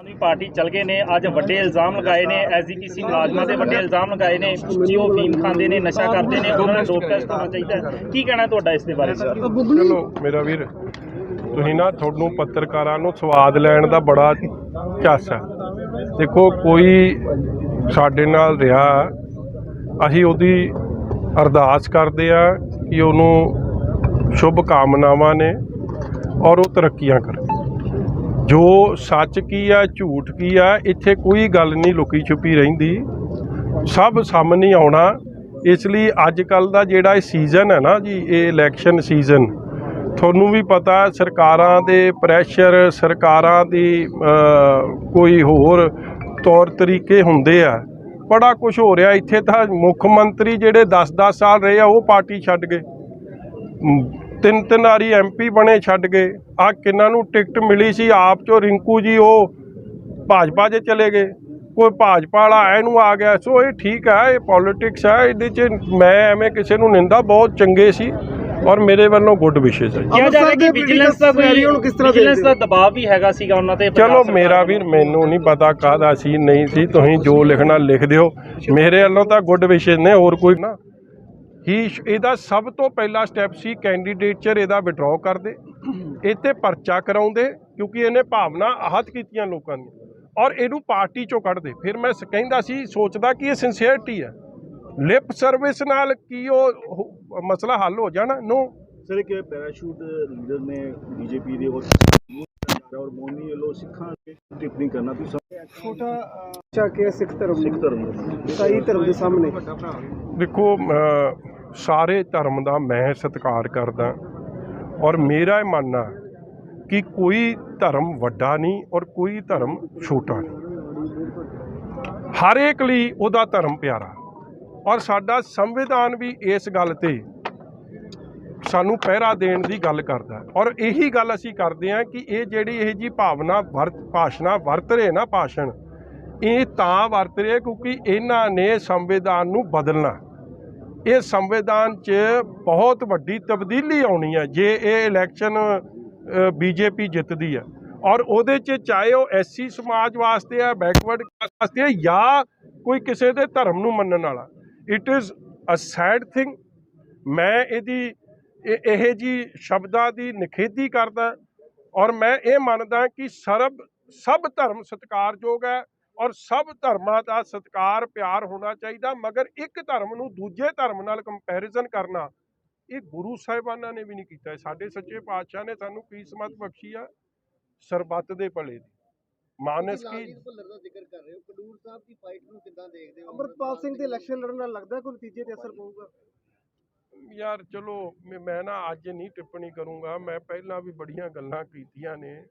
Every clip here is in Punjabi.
ਆਦਮੀ ਪਾਰਟੀ ਚਲ ਗਏ ਨੇ, ਅੱਜ ਵੱਡੇ ਇਲਜ਼ਾਮ ਲਗਾਏ ਨੇ ਐਸਜੀਪੀਸੀ ਮੁਲਾਜ਼ਮਾਂ ਦੇ ਵੱਡੇ ਇਲਜ਼ਾਮ ਲਗਾਏ ਨੇ ਕਿ ਉਹ ਫੀਮ ਖਾਂਦੇ ਨੇ, ਨਸ਼ਾ ਕਰਦੇ ਨੇ, ਉਹਨਾਂ ਨੂੰ ਡੋਪ ਟੈਸਟ ਹੋਣਾ ਚਾਹੀਦਾ ਕੀ ਕਹਿਣਾ ਤੁਹਾਡਾ ਇਸ ਦੇ ਬਾਰੇ? ਸਰ ਚਲੋ, ਮੇਰਾ ਵੀਰ, ਤੁਸੀਂ ਨਾ ਤੁਹਾਨੂੰ ਪੱਤਰਕਾਰਾਂ ਨੂੰ ਸਵਾਦ ਲੈਣ ਦਾ ਬੜਾ ਝੱਸ ਹੈ। ਦੇਖੋ, ਕੋਈ ਸਾਡੇ ਨਾਲ ਰਿਹਾ, ਅਸੀਂ ਉਹਦੀ ਅਰਦਾਸ ਕਰਦੇ ਆ ਕਿ ਉਹਨੂੰ ਸ਼ੁਭ ਕਾਮਨਾਵਾਂ ਨੇ ਔਰ ਉਹ ਤਰੱਕੀਆਂ ਕਰੇ। ਜੋ ਸੱਚ ਕੀ ਆ, ਝੂਠ ਕੀ ਆ, ਇੱਥੇ ਕੋਈ ਗੱਲ ਨਹੀਂ ਲੁਕੀ ਛੁਪੀ ਰਹਿੰਦੀ। ਸਭ ਸਾਹਮਣੇ ਆਉਣਾ। ਇਸ ਲਈ ਅੱਜ ਕੱਲ ਦਾ ਜਿਹੜਾ ਇਹ ਸੀਜ਼ਨ ਹੈ ਨਾ ਜੀ, ਇਹ ਇਲੈਕਸ਼ਨ ਸੀਜ਼ਨ ਤੁਹਾਨੂੰ ਵੀ ਪਤਾ ਸਰਕਾਰਾਂ ਦੇ ਪ੍ਰੈਸ਼ਰ ਸਰਕਾਰਾਂ ਦੀ ਕੋਈ ਹੋਰ ਤੌਰ ਤਰੀਕੇ ਹੁੰਦੇ ਆ। ਬੜਾ ਕੁਝ ਹੋ ਰਿਹਾ। ਇੱਥੇ ਤਾਂ ਮੁੱਖ ਮੰਤਰੀ ਜਿਹੜੇ 10-10 ਸਾਲ ਰਹੇ ਆ, ਉਹ ਪਾਰਟੀ ਛੱਡ ਗਏ। ਤਿੰਨ ਤਿੰਨ ਵਾਰੀ ਐਮਪੀ ਬਣੇ ਛੱਡ ਗਏ ਆ ਕਿੰਨਾਂ ਨੂੰ ਟਿਕਟ ਮਿਲੀ ਸੀ? ਆਪ ਚੋਂ ਰਿੰਕੂ ਜੀ ਉਹ ਭਾਜਪਾ 'ਚ ਚਲੇ ਗਏ। ਕੋਈ ਭਾਜਪਾ ਵਾਲਾ ਇਹਨੂੰ ਆ ਗਿਆ। ਸੋ ਇਹ ਠੀਕ ਹੈ ਇਹ ਪੋਲਿਟਿਕਸ ਹੈ। ਇਹਦੇ 'ਚ ਮੈਂ ਐਵੇਂ ਕਿਸੇ ਨੂੰ ਨਿੰਦਾ ਬਹੁਤ ਚੰਗੇ ਸੀ ਔਰ ਮੇਰੇ ਵੱਲੋਂ ਗੁੱਡ ਵਿਸ਼ੇਸ ਹੈ। ਕਿਹਾ ਜਾ ਰਿਹਾ ਕਿ ਵਿਜੀਲੈਂਸ ਦਾ ਕੋਈ ਨੂੰ ਕਿਸ ਤਰ੍ਹਾਂ ਵਿਜੀਲੈਂਸ ਦਾ ਦਬਾਅ ਵੀ ਹੈਗਾ ਸੀਗਾ ਉਹਨਾਂ ਤੇ ਚਲੋ ਮੇਰਾ। ਵੀਰ ਮੈਨੂੰ ਨਹੀਂ ਪਤਾ ਕਾਹਦਾ ਸੀ ਨਹੀਂ ਸੀ। ਤੁਸੀਂ ਜੋ ਲਿਖਣਾ ਲਿਖ ਦਿਓ। ਮੇਰੇ ਵੱਲੋਂ ਤਾਂ ਗੁੱਡ ਵਿਸ਼ੇਸ ਨੇ ਹੋਰ ਕੋਈ ਨਾ। ਹੀ ਇਹਦਾ ਸਭ ਤੋਂ ਪਹਿਲਾ ਸਟੈਪ ਸੀ ਕੈਂਡੀਡੇਟਚਰ ਇਹਦਾ ਵਿਡਰਾਅ ਕਰਦੇ ਇਹ ਤੇ ਪਰਚਾ ਕਰਾਉਂਦੇ ਕਿਉਂਕਿ ਇਹਨੇ ਭਾਵਨਾ ਆਹਤ ਕੀਤੀਆਂ ਲੋਕਾਂ ਦੀਆਂ ਔਰ ਇਹਨੂੰ ਪਾਰਟੀ ਚੋਂ ਕੱਢਦੇ। ਫਿਰ ਮੈਂ ਕਹਿੰਦਾ ਸੀ ਸੋਚਦਾ ਕਿ ਇਹ ਸਿੰਸੀਅਰਟੀ ਹੈ। ਲਿਪ ਸਰਵਿਸ ਨਾਲ ਕੀ ਉਹ ਮਸਲਾ ਹੱਲ ਹੋ ਜਾਣਾ? ਨੋ ਸਰ ਇੱਕ ਪੈਰਾਸ਼ੂਟ ਲੀਡਰ ਨੇ ਬੀਜੇਪੀ ਦੇ ਔਰ ਔਰ ਮੋਨੀ ਵੱਲੋਂ ਸਿੱਖਾਂ ਤੇ ਟਿੱਪਣੀ ਕਰਨਾ ਤੁਸੀਂ ਛੋਟਾ ਚਾ ਕੇ ਸਿੱਖ ਧਰਮ ਸਿੱਖ ਧਰਮ ਦਾ। ਈਸਾਈ ਧਰਮ ਦੇ ਸਾਹਮਣੇ। ਦੇਖੋ ਸਾਰੇ ਧਰਮ ਦਾ ਮੈਂ ਸਤਿਕਾਰ ਕਰਦਾ ਔਰ ਮੇਰਾ ਇਹ ਮੰਨਣਾ ਕਿ ਕੋਈ ਧਰਮ ਵੱਡਾ ਨਹੀਂ ਔਰ ਕੋਈ ਧਰਮ ਛੋਟਾ ਨਹੀਂ। ਹਰ ਇੱਕ ਲਈ ਉਹਦਾ ਧਰਮ ਪਿਆਰਾ। ਔਰ ਸਾਡਾ ਸੰਵਿਧਾਨ ਵੀ ਇਸ ਗੱਲ ਤੇ ਸਾਨੂੰ ਪਹਿਰਾ ਦੇਣ ਦੀ ਗੱਲ ਕਰਦਾ। ਔਰ ਇਹੀ ਗੱਲ ਅਸੀਂ ਕਰਦੇ ਹਾਂ ਕਿ ਇਹ ਜਿਹੜੀ ਇਹ ਜੀ ਭਾਵਨਾ ਵਰਤ, ਭਾਸ਼ਣਾ ਵਰਤ ਰਹੇ ਨਾ ਭਾਸ਼ਣ, ਇਹ ਤਾਂ ਵਰਤ ਰਹੇ ਕਿਉਂਕਿ ਇਹਨਾਂ ਨੇ ਸੰਵਿਧਾਨ ਨੂੰ ਬਦਲਣਾ। ਇਹ ਸੰਵਿਧਾਨ 'ਚ ਬਹੁਤ ਵੱਡੀ ਤਬਦੀਲੀ ਆਉਣੀ ਹੈ ਜੇ ਇਹ ਇਲੈਕਸ਼ਨ ਬੀਜੇਪੀ ਜਿੱਤਦੀ ਹੈ। ਔਰ ਉਹਦੇ 'ਚ ਚਾਹੇ ਉਹ ਐਸਸੀ ਸਮਾਜ ਵਾਸਤੇ ਆ ਬੈਕਵਰਡ ਕਲਾਸ ਵਾਸਤੇ ਆ ਜਾਂ ਕੋਈ ਕਿਸੇ ਦੇ ਧਰਮ ਨੂੰ ਮੰਨਣ ਵਾਲਾ। It is a sad thing ਮੈਂ ਇਹਦੀ, ਇਹ ਇਹ ਜੀ ਸ਼ਬਦਾਂ ਦੀ ਨਿਖੇਧੀ ਕਰਦਾ। ਔਰ ਮੈਂ ਇਹ ਮੰਨਦਾ ਕਿ ਸਰਬ, ਸਭ ਧਰਮ ਸਤਿਕਾਰਯੋਗ ਹੈ। ਔਰ ਸਭ ਧਰਮਾਂ ਦਾ ਸਤਿਕਾਰ ਪਿਆਰ ਹੋਣਾ ਚਾਹੀਦਾ ਮਗਰ ਇੱਕ ਧਰਮ ਨੂੰ ਦੂਜੇ ਧਰਮ ਨਾਲ ਕੰਪੈਰੀਜ਼ਨ ਕਰਨਾ ਇਹ ਗੁਰੂ ਸਾਹਿਬਾਨਾਂ ਨੇ ਵੀ ਨਹੀਂ ਕੀਤਾ। ਸਾਡੇ ਸੱਚੇ ਪਾਤਸ਼ਾਹ ਨੇ ਸਾਨੂੰ ਕੀ ਸਮਤ ਬਖਸ਼ੀ ਆ ਸਰਬੱਤ ਦੇ ਭਲੇ ਦੀ। ਮਾਨਸ ਕੀ ਭੁੱਲਰ ਦਾ ਜ਼ਿਕਰ ਕਰ ਰਹੇ ਹੋ। ਕਡੂਰ ਸਾਹਿਬ ਦੀ ਫਾਈਟ ਨੂੰ ਕਿੱਦਾਂ ਦੇਖਦੇ ਹੋ? ਅੰਮ੍ਰਿਤਪਾਲ ਸਿੰਘ ਦੇ ਇਲੈਕਸ਼ਨ ਲੜਨ ਨਾਲ ਲੱਗਦਾ ਕੋਈ ਨਤੀਜੇ ਤੇ ਅਸਰ ਪਊਗਾ? ਯਾਰ ਚਲੋ ਮੈਂ- ਮੈਂ ਨਾ ਅੱਜ ਨਹੀਂ ਟਿੱਪਣੀ ਕਰੂੰਗਾ। ਮੈਂ ਪਹਿਲਾਂ ਵੀ ਬੜੀਆਂ ਗੱਲਾਂ ਕੀਤੀਆਂ ਨੇ।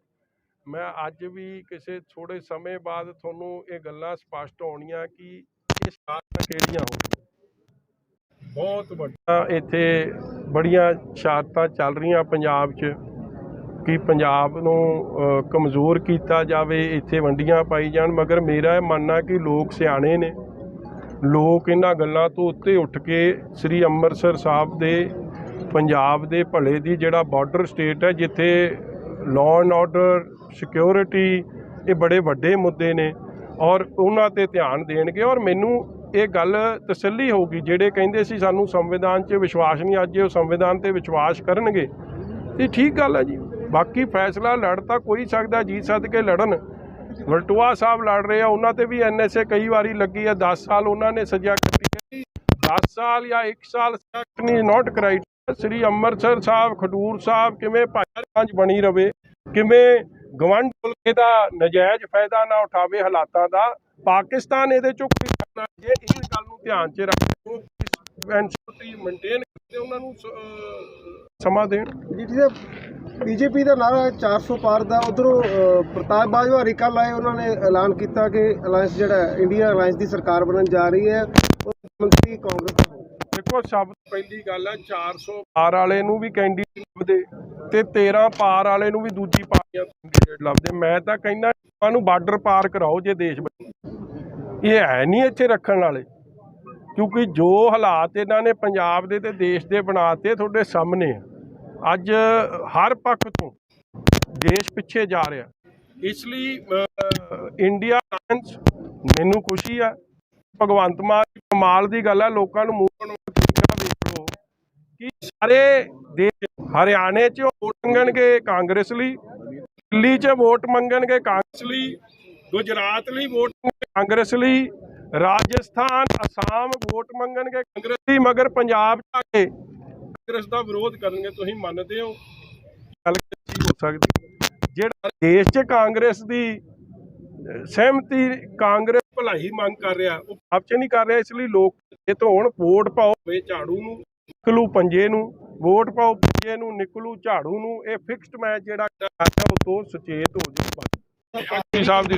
ਮੈਂ ਅੱਜ ਵੀ ਕਿਸੇ ਥੋੜੇ ਸਮੇਂ ਬਾਅਦ ਤੁਹਾਨੂੰ ਇਹ ਗੱਲਾਂ ਸਪਸ਼ਟ ਹੋਣੀਆਂ ਕਿ ਇਹ ਸਾਰੀਆਂ ਕਿਹੜੀਆਂ ਹੋਣਗੀਆਂ ਬਹੁਤ ਵੱਡਾ ਇੱਥੇ ਬੜੀਆਂ ਸ਼ਾਰਤਾਂ ਚੱਲ ਰਹੀਆਂ ਪੰਜਾਬ 'ਚ, ਕਿ ਪੰਜਾਬ ਨੂੰ ਕਮਜ਼ੋਰ ਕੀਤਾ ਜਾਵੇ, ਇੱਥੇ ਵੰਡੀਆਂ ਪਾਈ ਜਾਣ। ਮਗਰ ਮੇਰਾ ਇਹ ਮੰਨਣਾ ਕਿ ਲੋਕ ਸਿਆਣੇ ਨੇ। ਲੋਕ ਇਹਨਾਂ ਗੱਲਾਂ ਤੋਂ ਉੱਤੇ ਉੱਠ ਕੇ ਸ੍ਰੀ ਅੰਮ੍ਰਿਤਸਰ ਸਾਹਿਬ ਦੇ, ਪੰਜਾਬ ਦੇ ਭਲੇ ਦੀ ਜਿਹੜਾ ਬਾਰਡਰ ਸਟੇਟ ਹੈ, ਜਿੱਥੇ ਲਾਅ ਐਂਡ ਆਰਡਰ ਸਿਕਿਉਰਿਟੀ ਇਹ ਬੜੇ ਵੱਡੇ ਮੁੱਦੇ ਨੇ ਔਰ ਉਹਨਾਂ ਤੇ ਧਿਆਨ ਦੇਣਗੇ ਔਰ ਮੈਨੂੰ ਇਹ ਗੱਲ ਤਸੱਲੀ ਹੋਊਗੀ, ਜਿਹੜੇ ਕਹਿੰਦੇ ਸੀ ਸਾਨੂੰ ਸੰਵਿਧਾਨ 'ਚ ਵਿਸ਼ਵਾਸ ਨਹੀਂ ਅੱਜ, ਉਹ ਸੰਵਿਧਾਨ ਤੇ ਵਿਸ਼ਵਾਸ ਕਰਨਗੇ। ਇਹ ਠੀਕ ਗੱਲ ਹੈ ਜੀ। ਬਾਕੀ ਫੈਸਲਾ ਲੜ ਤਾਂ ਕੋਈ ਸਕਦਾ ਜੀ ਸਦ ਕੇ ਲੜਨ। ਵਲਟੂਆ ਸਾਹਿਬ ਲੜ ਰਹੇ ਆ, ਉਹਨਾਂ ਤੇ ਵੀ ਐਨਐਸਏ ਕਈ ਵਾਰੀ ਲੱਗੀ ਆ 10 ਸਾਲ ਉਹਨਾਂ ਨੇ ਸਜ਼ਾ ਕੱਟੀ ਹੈ। 10 ਸਾਲ ਜਾਂ 1 ਸਾਲ ਸੈਕਟਨੀ ਨਾਟ ਕਰਾਈਟ ਸ੍ਰੀ ਅੰਮ੍ਰਿਤਸਰ ਸਾਹਿਬ, ਖਡੂਰ ਸਾਹਿਬ ਕਿਵੇਂ ਭਾਈਚਾਰਜ ਬਣੀ ਰਵੇ, ਕਿਵੇਂ ਗਵੰਡ ਮੁਲਕੇ ਦਾ ਨਜਾਇਜ਼ ਫਾਇਦਾ ਨਾ ਉਠਾਵੇ ਹਾਲਾਤਾਂ ਦਾ, ਪਾਕਿਸਤਾਨ ਇਹਦੇ ਚੋਂ ਕੋਈ ਕਰਨਾ ਜੇ ਇਸ ਗੱਲ ਨੂੰ ਧਿਆਨ 'ਚ ਰੱਖੋ ਐਨਸੀਟੀ ਮੇਨਟੇਨ ਕਰਦੇ, ਉਹਨਾਂ ਨੂੰ ਸਮਾਂ ਦੇਣ। ਜੀਟੀ ਸਾਹਿਬ ਬੀਜੇਪੀ ਦਾ ਨਾਰਾ ਹੈ 400 ਪਾਰ ਦਾ, ਉਧਰੋਂ ਪ੍ਰਤਾਪ ਬਾਜਵਾ ਕੱਲ੍ਹ ਆਏ ਉਹਨਾਂ ਨੇ ਐਲਾਨ ਕੀਤਾ ਕਿ ਅਲਾਈਅੰਸ ਜਿਹੜਾ ਇੰਡੀਆ ਅਲਾਈਅੰਸ ਦੀ ਸਰਕਾਰ ਬਣਨ ਜਾ ਰਹੀ ਹੈ ਮੰਤਰੀ ਕਾਂਗਰਸ ਦਾ ਹੋਊ। ਪਹਿਲੀ ਗੱਲ ਹੈ 400 ਪਾਰ ਵਾਲੇ ਨੂੰ ਵੀ ਕੈਂਡੀਡੇਟ ਲੱਭਦੇ ਤੇ 13 ਪਾਰ ਵਾਲੇ ਨੂੰ ਵੀ ਦੂਜੀ ਪਾਰਟੀਆਂ ਕੈਂਡੀਡੇਟ ਲੱਭਦੇ ਮੈਂ ਤਾਂ ਕਹਿੰਦਾ ਉਹਨਾਂ ਨੂੰ ਬਾਰਡਰ ਪਾਰ ਕਰਾਓ ਜੇ ਦੇਸ਼ ਇਹ ਹੈ ਨਹੀਂ ਇੱਥੇ ਰੱਖਣ ਵਾਲੇ ਕਿਉਂਕਿ ਜੋ ਹਾਲਾਤ ਇਹਨਾਂ ਨੇ ਪੰਜਾਬ ਦੇ ਤੇ ਦੇਸ਼ ਦੇ ਬਣਾਤੇ ਤੁਹਾਡੇ ਸਾਹਮਣੇ ਆ। ਅੱਜ ਹਰ ਪੱਖ ਤੋਂ ਦੇਸ਼ ਪਿੱਛੇ ਜਾ ਰਿਹਾ ਇਸ ਲਈ ਅਹ, ਇੰਡੀਆ ਮੈਨੂੰ ਖੁਸ਼ੀ ਆ ਭਗਵੰਤ ਮਾਨ ਕਮਾਲ ਦੀ ਗੱਲ ਹੈ, ਲੋਕਾਂ ਨੂੰ ਮੂੰਹ ਬਣਾਉਣ ਤਰੀਕਾ ਵੇਖ ਲਓ ਕਿ ਸਾਰੇ ਦੇਸ਼ ਹਰਿਆਣੇ 'ਚ ਵੋਟ ਮੰਗਣਗੇ ਕਾਂਗਰਸ ਲਈ, ਦਿੱਲੀ 'ਚ ਵੋਟ ਮੰਗਣਗੇ ਕਾਂਗਰਸ ਲਈ, ਗੁਜਰਾਤ ਲਈ ਵੋਟ ਕਾਂਗਰਸ ਲਈ, ਰਾਜਸਥਾਨ, ਅਸਾਮ ਵੋਟ ਮੰਗਣਗੇ ਕਾਂਗਰਸ ਲਈ, ਮਗਰ ਪੰਜਾਬ 'ਚ ਆ ਕੇ ਕਾਂਗਰਸ ਦਾ ਵਿਰੋਧ ਕਰਨਗੇ, ਤੁਸੀਂ ਮੰਨਦੇ ਹੋ? ਗੱਲ ਕੀ ਹੋ ਸਕਦੀ ਜਿਹੜਾ ਦੇਸ਼ 'ਚ ਕਾਂਗਰਸ ਦੀ ਸਹਿਮਤੀ ਕਾਂਗਰਸ ਭਲਾਈ ਮੰਗ ਕਰ ਰਿਹਾ। ਉਹ ਆਪ 'ਚ ਨਹੀਂ ਕਰ ਰਿਹਾ ਇਸ ਲਈ ਲੋਕ ਇਹ ਤੋਂ ਹੁਣ ਵੋਟ ਪਾਓ ਵੇ ਝਾੜੂ ਨੂੰ। ਨਿਕਲੂ ਪੰਜੇ ਨੂੰ ਵੋਟ ਪਾਓ ਪੰਜੇ ਨੂੰ ਨਿਕਲੂ ਝਾੜੂ ਨੂੰ ਇਹ ਫਿਕਸਡ ਮੈਚ ਜਿਹੜਾ ਕਰਦਾ ਉਹ ਤੋਂ ਸੁਚੇਤ ਹੋ ਜੀ ਪਾਰਟੀ ਸਾਹਿਬ ਦੀ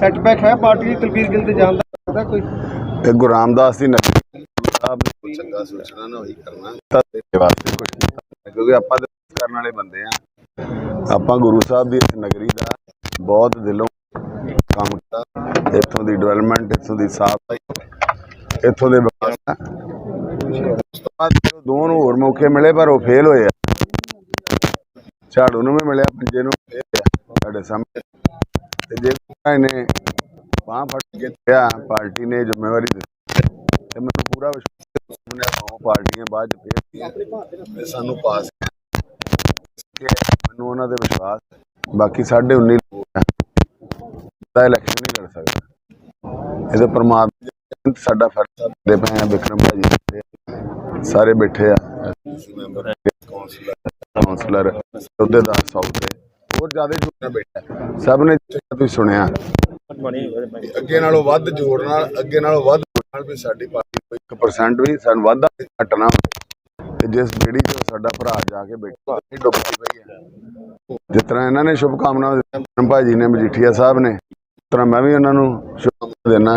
ਸੈਟਬੈਕ ਹੈ ਪਾਰਟੀ ਤਲਬੀਰ ਗਿੱਲ ਤੇ ਜਾਣ ਦਾ ਕੋਈ? ਇਹ ਗੁਰੂ ਰਾਮਦਾਸ ਦੀ ਨਗਰੀ ਸਾਹਿਬ ਨੇ ਚੰਗਾ ਸੋਚਣਾ ਨਾ ਉਹੀ ਕਰਨਾ। ਤਾਂ ਵਾਸਤੇ ਕੁਝ ਕੀਤਾ ਕਿਉਂਕਿ ਆਪਾਂ ਤਾਂ ਕਰਨ ਵਾਲੇ ਬੰਦੇ ਆ। ਆਪਾਂ ਗੁਰੂ ਸਾਹਿਬ ਦੀ ਇਸ ਨਗਰੀ ਦਾ ਬਹੁਤ ਦਿਲੋਂ ਕੰਮ ਕੀਤਾ। ਇੱਥੋਂ ਦੀ ਡਿਵੈਲਪਮੈਂਟ ਇੱਥੋਂ ਦੀ ਸਾਫ਼ ਇੱਥੋਂ ਦੇ ਵਿਕਾਸ ਉਸ ਤੋਂ ਬਾਅਦ ਦੋ ਨੂੰ ਹੋਰ ਮੌਕੇ ਮਿਲੇ, ਪਰ ਉਹ ਫੇਲ ਹੋਏ ਝਾੜੂ ਨੂੰ ਵੀ ਮਿਲਿਆ ਪੰਜੇ ਨੂੰ ਸਾਡੇ ਸਾਹਮਣੇ। ਤੇ ਜੇ ਇਹਨੇ ਬਾਂਹ ਫੜ ਕੇ ਕਿਹਾ, ਪਾਰਟੀ ਨੇ ਜ਼ਿੰਮੇਵਾਰੀ ਦਿੱਤੀ, ਤੇ ਮੈਨੂੰ ਪੂਰਾ ਵਿਸ਼ਵਾਸ ਹੈ ਕਿ ਪਾਰਟੀਆਂ ਬਾਅਦ ਚ ਫੇਰ ਸਾਨੂੰ ਪਾਸ ਕਿ ਮੈਨੂੰ ਉਹਨਾਂ ਦੇ ਵਿਸ਼ਵਾਸ ਬਾਕੀ ਸਾਡੇ 19 ਦਾ ਇਲੈਕਸ਼ਨ ਨਹੀਂ ਲੜ ਸਕਦਾ। ਇਹਦੇ ਪ੍ਰਮਾਤਮਾ ਸਾਡਾ ਫਰਜ਼ ਦੇ ਪਏ ਆ ਵਿਕਰਮ ਭਾਜੀ ਸਾਰੇ ਬੈਠੇ ਆ। ਮੈਂਬਰ ਕਾਉਂਸਲਰ ਅਹੁਦੇਦਾਰ ਸਾਊਥ ਦੇ। ਹੋਰ ਜ਼ਿਆਦਾ ਜੁੜਨਾ ਬੈਠਾ ਸਭ ਨੇ ਤੁਸੀਂ ਸੁਣਿਆ। ਅੱਗੇ ਨਾਲੋਂ ਵੱਧ ਜੋੜ ਨਾਲ, ਅੱਗੇ ਨਾਲੋਂ ਵੱਧ ਨਾਲ ਵੀ ਸਾਡੀ ਪਾਰਟੀ ਕੋਈ 1% ਵੀ ਸਾਨੂੰ ਵਾਧਾ ਘਟਣਾ ਤੇ ਜਿਸ ਬੇੜੀ 'ਚ ਸਾਡਾ ਭਰਾ ਜਾ ਕੇ ਬੈਠਾ ਇਹ ਪਈ ਹੈ। ਜਿਸ ਤਰ੍ਹਾਂ ਇਹਨਾਂ ਨੇ ਸ਼ੁਭ ਕਾਮਨਾਵਾਂ ਦਿੱਤੀਆਂ, ਵਿਕਰਮ ਭਾਜੀ ਨੇ, ਮਜੀਠੀਆ ਸਾਹਿਬ ਨੇ ਤਰ੍ਹਾਂ ਮੈਂ ਵੀ ਉਹਨਾਂ ਨੂੰ ਸ਼ੁਭ ਦੇਣਾ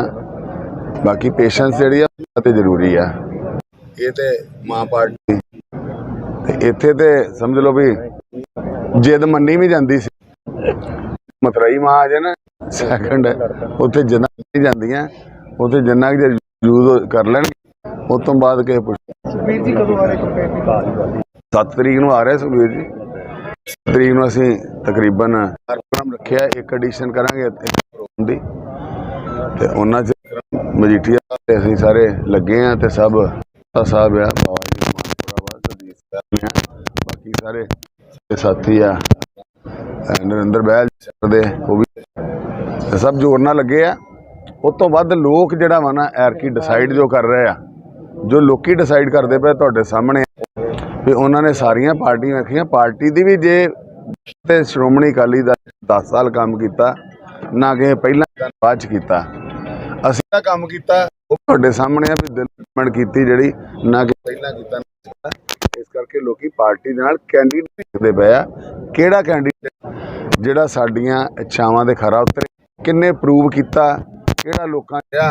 ਬਾਕੀ ਪੇਸ਼ੈਂਸ ਜਿਹੜੀ ਆ ਤੇ ਜ਼ਰੂਰੀ ਆ। ਇਹ ਤੇ ਮਾਂ ਪਾਰਟੀ ਤੇ ਇੱਥੇ ਤੇ ਸਮਝ ਲਓ ਵੀ ਜਿੱਦ ਮੰਨੀ ਵੀ ਜਾਂਦੀ ਸੀ। ਮਥਰਾਈ ਮਾਂ ਆ ਨਾ ਸੈਕੰਡ ਉੱਥੇ ਜਿੰਨਾ ਨਹੀਂ ਜਾਂਦੀਆਂ ਉੱਥੇ ਜਿੰਨਾ ਕਿ ਯੂਜ਼ ਕਰ ਲੈਣਗੇ ਉਸ ਤੋਂ ਬਾਅਦ ਕਿਸੇ ਪੁੱਛ ਸੁਖਬੀਰ ਜੀ ਕਦੋਂ ਆ ਰਹੇ ਕੰਪੇਨ 7 ਤਰੀਕ ਨੂੰ ਆ ਰਿਹਾ ਸੁਖਬੀਰ ਜੀ। 7 ਤਰੀਕ ਨੂੰ ਅਸੀਂ ਤਕਰੀਬਨ ਪ੍ਰੋਗਰਾਮ ਰੱਖਿਆ ਇੱਕ ਐਡੀਸ਼ਨ ਕਰਾਂਗੇ ਇੱਥੇ ਦੀ। ਤੇ ਉਹਨਾਂ ਚ ਮਜੀਠੀਆ ਤੇ ਅਸੀਂ ਸਾਰੇ ਲੱਗੇ ਆ ਤੇ ਸਭ ਸਾਹਿਬ ਆ। ਬਾਕੀ ਸਾਰੇ ਸਾਥੀ ਆ। ਨਰਿੰਦਰ ਬਹਿਲ ਜੀ ਦੇ, ਉਹ ਵੀ। ਸਭ ਜੋੜ ਨਾਲ ਲੱਗੇ ਆ ਉਸ ਤੋਂ ਵੱਧ ਲੋਕ ਜਿਹੜਾ ਵਾ ਨਾ ਐਰਕੀ ਡਿਸਾਈਡ ਜੋ ਕਰ ਰਹੇ ਆ, ਜੋ ਲੋਕੀ ਡਿਸਾਈਡ ਕਰਦੇ ਪਏ ਤੁਹਾਡੇ ਸਾਹਮਣੇ ਵੀ ਉਹਨਾਂ ਨੇ ਸਾਰੀਆਂ ਪਾਰਟੀਆਂ ਰੱਖੀਆਂ। ਪਾਰਟੀ ਦੀ ਵੀ ਜੇ ਤੇ ਸ਼੍ਰੋਮਣੀ ਅਕਾਲੀ ਦਲ 10 ਸਾਲ ਕੰਮ ਕੀਤਾ ਨਾ ਕਿ ਪਹਿਲਾਂ ਬਾਅਦ ਚ ਕੀਤਾ। ਅਸੀਂ ਤਾਂ ਕੰਮ ਕੀਤਾ, ਉਹ ਤੁਹਾਡੇ ਸਾਹਮਣੇ ਆ ਵੀ ਡਿਵੈਲਪਮੈਂਟ ਕੀਤੀ ਜਿਹੜੀ, ਨਾ ਕਿ ਪਹਿਲਾਂ ਕੀਤਾ ਇਸ ਕਰਕੇ ਲੋਕੀ ਪਾਰਟੀ ਦੇ ਨਾਲ ਕੈਂਡੀਡੇਟ ਦੇਖਦੇ ਪਏ ਆ। ਕਿਹੜਾ ਕੈਂਡੀਡੇਟ ਜਿਹੜਾ ਸਾਡੀਆਂ ਇੱਛਾਵਾਂ ਦੇ ਖਰਾ ਉਤਰੇ। ਕਿੰਨੇ ਪ੍ਰੂਵ ਕੀਤਾ, ਕਿਹੜਾ ਲੋਕਾਂ ਦਾ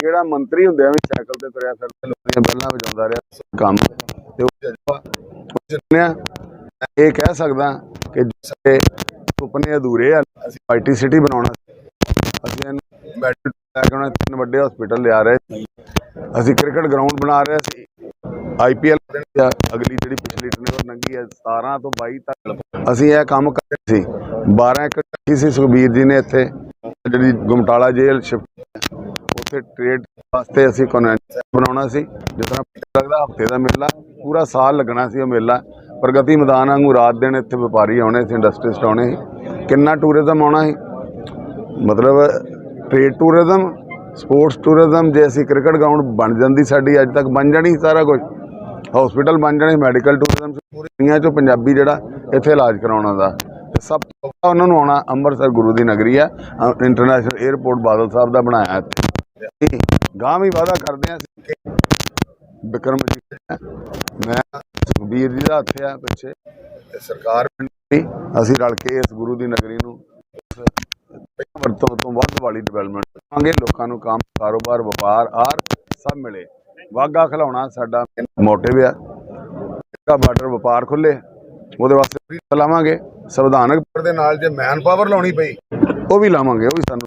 ਕਿਹੜਾ ਮੰਤਰੀ ਹੁੰਦਿਆਂ ਵੀ ਸਾਈਕਲ ਤੇ ਤੁਰਿਆ ਫਿਰਦਾ, ਲੋਕਾਂ ਦੀਆਂ ਬੈਲਾਂ ਵਜਾਉਂਦਾ ਰਿਹਾ ਕੰਮ। ਤੇ ਉਹ ਜਜ਼ਬਾ ਜਿੰਨਿਆ ਇਹ ਕਹਿ ਸਕਦਾ ਕਿ ਸਾਡੇ ਸੁਪਨੇ ਅਧੂਰੇ ਆ। ਅਸੀਂ ਆਈਟੀ ਸਿਟੀ ਬਣਾਉਣਾ ਅਸੀਂ ਇਹਨੂੰ ਮੈਟਰੋ ਲੈ ਕੇ ਆਉਣਾ, ਤਿੰਨ ਵੱਡੇ ਹਸਪੀਟਲ ਲਿਆ ਰਹੇ ਸੀ। ਅਸੀਂ ਕ੍ਰਿਕਟ ਗਰਾਊਂਡ ਬਣਾ ਰਹੇ ਸੀ। ਆਈਪੀਐਲ ਅਗਲੀ ਜਿਹੜੀ ਪਿਛਲੀ ਟਰਨਓਵਰ ਲੰਗੀ ਹੈ 17 ਤੋਂ 22 ਤੱਕ। ਅਸੀਂ ਇਹ ਕੰਮ ਕਰ ਰਹੇ ਸੀ। 12 ਏਕੜ ਰੱਖੀ ਸੀ ਸੁਖਬੀਰ ਜੀ ਨੇ ਇੱਥੇ। ਜਿਹੜੀ ਗੁਮਟਾਲਾ ਜੇਲ੍ਹ ਸ਼ਿਫਟ ਉੱਥੇ ਟ੍ਰੇਡ ਵਾਸਤੇ ਅਸੀਂ ਕਨਵੈਂਸ਼ਨ ਬਣਾਉਣਾ ਸੀ। ਜਿਸ ਤਰ੍ਹਾਂ ਲੱਗਦਾ, ਹਫ਼ਤੇ ਦਾ ਮੇਲਾ। ਪੂਰਾ ਸਾਲ ਲੱਗਣਾ ਸੀ ਉਹ ਮੇਲਾ। ਪ੍ਰਗਤੀ ਮੈਦਾਨ ਵਾਂਗੂ ਰਾਤ ਦਿਨ ਇੱਥੇ ਵਪਾਰੀ ਆਉਣੇ ਸੀ ਇੰਡਸਟਰੀਸਟ ਆਉਣੇ ਸੀ। ਕਿੰਨਾ ਟੂਰਿਜ਼ਮ ਆਉਣਾ ਸੀ ਮਤਲਬ ਟ੍ਰੇਡ ਟੂਰਿਜ਼ਮ ਸਪੋਰਟਸ ਟੂਰਿਜ਼ਮ ਜੇ ਅਸੀਂ ਕ੍ਰਿਕਟ ਗਰਾਊਂਡ ਬਣ ਜਾਂਦੀ ਸਾਡੀ ਅੱਜ ਤੱਕ ਬਣ ਜਾਣੀ ਸਾਰਾ ਕੁਝ। ਹਸਪੀਟਲ ਬਣ ਜਾਣੇ ਮੈਡੀਕਲ ਟੂਰਿਜ਼ਮ ਪੂਰੀ ਦੁਨੀਆ 'ਚੋਂ ਪੰਜਾਬੀ ਜਿਹੜਾ ਇੱਥੇ ਇਲਾਜ ਕਰਾਉਣਾ ਦਾ ਤੇ ਸਭ ਤੋਂ ਪਹਿਲਾਂ ਉਹਨਾਂ ਨੂੰ ਆਉਣਾ ਅੰਮ੍ਰਿਤਸਰ ਗੁਰੂ ਦੀ ਨਗਰੀ ਆ ਇੰਟਰਨੈਸ਼ਨਲ 에ਅਰਪੋਰਟ ਬਾਦਲ ਸਾਹਿਬ ਦਾ ਬਣਾਇਆ ਇੱਥੇ। ਅਸੀਂ ਗਾਂ ਵੀ ਵਾਅਦਾ ਕਰਦੇ ਹਾਂ ਅਸੀਂ ਕਿ ਜੀ ਮੈਂ ਸੁਖਬੀਰ ਜੀ ਦਾ ਹੱਥ ਆ ਪਿੱਛੇ। ਤੇ ਸਰਕਾਰ ਅਸੀਂ ਰਲ ਕੇ ਇਸ ਗੁਰੂ ਦੀ ਨਗਰੀ ਨੂੰ ਪਹਿਲਾਂ ਵਰਤੋਂ ਤੋਂ ਵੱਧ ਵਾਲੀ ਡਿਵੈਲਪਮੈਂਟ ਕਰਾਂਗੇ। ਲੋਕਾਂ ਨੂੰ ਕੰਮ, ਕਾਰੋਬਾਰ, ਵਪਾਰ, ਆਰ ਸਭ ਮਿਲੇ। ਵਾਗਾ ਖਿਲਾਉਣਾ ਸਾਡਾ ਮੋਟਿਵ ਆ। ਦਾ ਬਾਰਡਰ ਵਪਾਰ ਖੁੱਲੇ। ਉਹਦੇ ਵਾਸਤੇ ਵੀ ਲਾਵਾਂਗੇ। ਸੰਵਿਧਾਨਕ ਦੇ ਨਾਲ ਜੇ ਮੈਨ ਪਾਵਰ ਲਾਉਣੀ ਪਈ, ਉਹ ਵੀ ਲਾਵਾਂਗੇ, ਉਹ ਵੀ ਸਾਨੂੰ